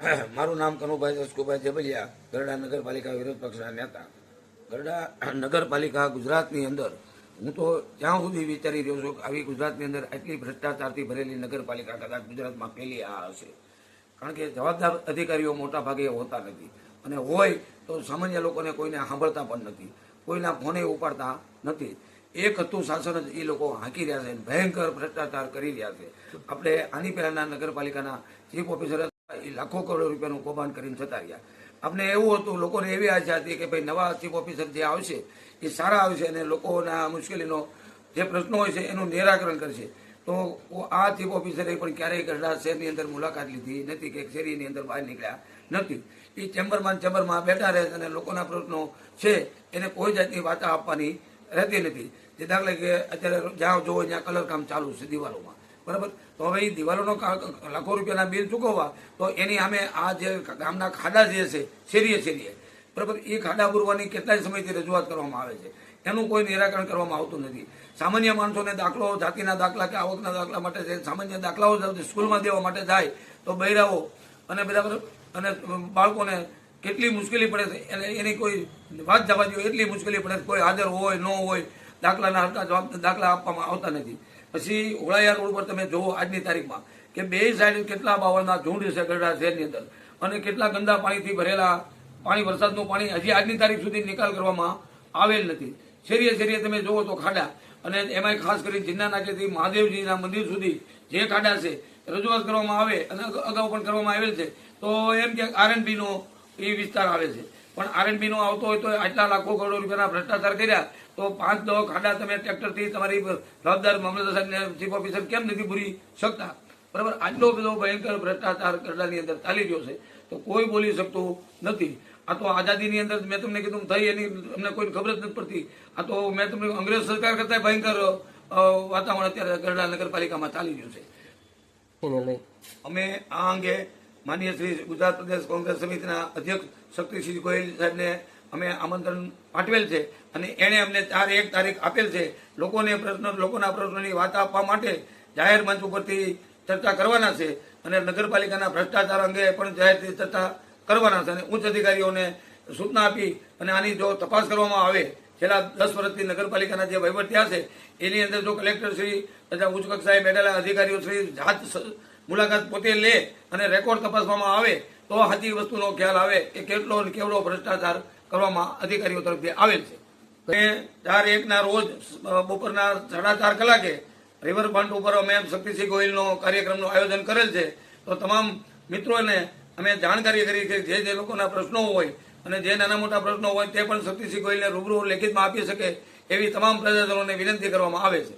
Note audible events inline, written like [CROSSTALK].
[CLEARS THROAT] મારું નામ કનુભાઈ દસકુભાઈ જેબલિયા, ગરડા નગરપાલિકા વિરોધ પક્ષના નેતા. ગરડા [CLEARS THROAT] નગરપાલિકા ગુજરાતની અંદર, હું તો ત્યાં સુધી વિચારી રહ્યો છું કે આવી ગુજરાતની અંદર આટલી ભ્રષ્ટાચારથી ભરેલી નગરપાલિકા કદાચ ગુજરાતમાં પહેલી આ હશે. કારણ કે જવાબદાર અધિકારીઓ મોટા ભાગે હોતા નથી. અને હોય તો સામાન્ય લોકોને કોઈને સાંભળતા પણ નથી. કોઈના ફોને ઉપાડતા નથી. એક હતું શાસન જ એ લોકો હાંકી રહ્યા છે ભયંકર ભ્રષ્ટાચાર કરી રહ્યા છે. આપણે આની પહેલાના નગરપાલિકાના ચીફ ઓફિસર એ લાખો કરોડ રૂપિયાનું કૌભાંડ કરીને જતા રહ્યા. આપણે એવું હતું, લોકોને એવી આશા હતી કે ભાઈ નવા ચીફ ઓફિસર જે આવશે, એ સારા આવશે અને લોકોના મુશ્કેલીનો જે પ્રશ્નો હોય છે એનું નિરાકરણ કરશે. તો આ ચીફ ઓફિસરે પણ ક્યારેય ગરડા શહેરની અંદર મુલાકાત લીધી નથી કે શેરીની અંદર બહાર નીકળ્યા નથી. એ ચેમ્બરમાં ચેમ્બરમાં બેઠા રહે અને લોકોના પ્રશ્નો છે, એને કોઈ જાતની વાતા આપવાની રહેતી નથી. જે દાખલા કે અત્યારે જ્યાં જોવો ત્યાં કલર કામ ચાલુ છે દિવાલોમાં. બરાબર? તો હવે એ દિવાલોનો લાખો રૂપિયાના બિલ ચૂકવવા, તો એની સામે આ જે ગામના ખાડા જે છે શેરીએ શેરીએ બરાબર? એ ખાડા પૂરવાની કેટલાય સમયથી રજૂઆત કરવામાં આવે છે. એનું કોઈ નિરાકરણ કરવામાં આવતું નથી. સામાન્ય માણસોને દાખલો, જાતિના દાખલા કે આવકના દાખલા માટે સામાન્ય દાખલાઓ સ્કૂલમાં દેવા માટે જાય, તો બૈરાઓ અને બરાબર? અને બાળકોને કેટલી મુશ્કેલી પડે છે? એને કોઈ વાત જવા દો, એટલી મુશ્કેલી પડે કોઈ હાજર હોય, ન હોય દાખલાના હરતા જવાબ દાખલા આપવામાં આવતા નથી. પછી ઓળાયા રોડ પર તમે જુઓ આજની તારીખમાં કે બે સાઈડ કેટલા બાવળના ઝુંડ છે ગરડા શહેરની અંદર અને કેટલા ગંદા પાણીથી ભરેલા પાણી, વરસાદનું પાણી હજી આજની તારીખ સુધી નિકાલ કરવામાં આવેલ નથી. શેરીએ શેરીએ તમે જુઓ તો ખાડા અને એમાંય ખાસ કરી જિન્ના નાકેથી મહાદેવજીના મંદિર સુધી જે ખાડા છે, રજૂઆત કરવામાં આવે અને અગાઉ પણ કરવામાં આવેલ છે, તો એમ કે આરએનબીનો એ વિસ્તાર આવે છે. પણ આરએનબી નો આવતો હોય તો આટલા લાખો કરોડ રૂપિયાના ભ્રષ્ટાચાર કર્યા તો પાંચ દો ખાડા તમે ટ્રેક્ટરથી તમારી જવાબદાર મામલતદાર સાહેબને ચીફ ઓફિસર કેમ નથી પૂરી શકતા? બરાબર આટલો બધો ભયંકર ભ્રષ્ટાચાર કરડાની અંદર ચાલી રહ્યો છે તો કોઈ બોલી શકતું નથી. આ તો આઝાદીની અંદર મેં તમને કીધું થઈ એની અમને કોઈ ખબર જ નથી પડતી. આ તો મેં તમને અંગ્રેજ સરકાર કરતા ભયંકર વાતાવરણ અત્યારે ગરડા નગરપાલિકામાં ચાલી રહ્યું છે. અમે આ અંગે માનીય શ્રી ગુજરાત પ્રદેશ કોંગ્રેસ સમિતિના અધ્યક્ષ શક્તિસિંહ ગોહિલ સાહેબને અમે આમંત્રણ પાઠવેલ છે અને એણે અમને ચાર એક તારીખ આપેલ છે. લોકોને પ્રશ્ન, લોકોના પ્રશ્નોની વાત આપવા માટે જાહેર મંચ ઉપરથી ચર્ચા કરવાના છે અને નગરપાલિકાના ભ્રષ્ટાચાર અંગે પણ જાહેરથી ચર્ચા કરવાના છે અને ઉચ્ચ અધિકારીઓને સૂચના આપી અને આની જો તપાસ કરવામાં આવે, છેલ્લા દસ વર્ષથી નગરપાલિકાના જે વહીવટ થયા છે, એની અંદર જો કલેક્ટર શ્રી તથા ઉચ્ચ કક્ષાએ બેઠેલા અધિકારીઓ શ્રી જાત મુલાકાત પોતે લે અને રેકોર્ડ તપાસવામાં આવે તો સાચી વસ્તુનો ખ્યાલ આવે કે કેટલો અને કેવડો ભ્રષ્ટાચાર કરવામાં અધિકારીઓ તરફથી આવેલ છે. ચાર એકના રોજ બપોરના સાડા ચાર કલાકે રિવરફ્રન્ટ ઉપર અમે શક્તિસિંહ ગોહિલનો કાર્યક્રમનું આયોજન કરેલ છે. તો તમામ મિત્રોને અમે જાણકારી કરી કે જે જે લોકોના પ્રશ્નો હોય અને જે નાના મોટા પ્રશ્નો હોય તે પણ શક્તિસિંહ ગોહિલને રૂબરૂ લેખિતમાં આપી શકે એવી તમામ પ્રજાજનોને વિનંતી કરવામાં આવે છે.